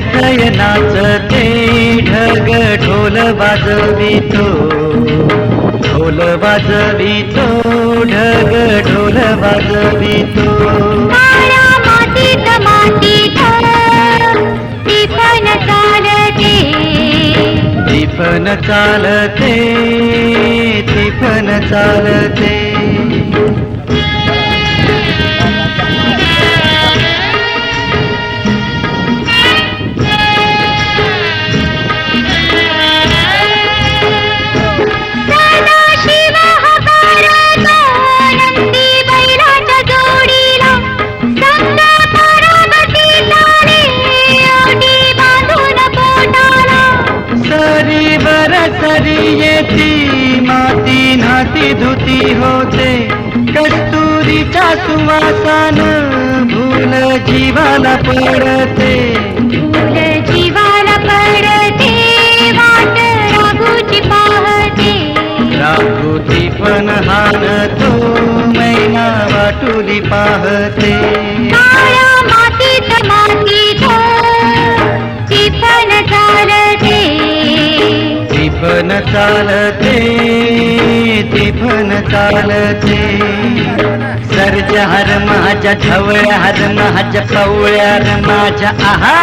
थै नाचते ढग ढोल वाजवितो. ढोल वाजवितो ढग ढोल वाजवितो. टिपण चालते. टिफन चालते. बर सरी येती माती नाती धुती होते. कस्तुरीच्या सुवासान भूल जीवाला पडते. फुल जीवाला पडते वाट राघूची पाहते. राघुती पण हानतो मैना वाटुली पाहते. पण चालते टिफन चालते. सर्ज हर माझ्या ढवळ्या हर माझ्या पवळ्या माझ्या आहा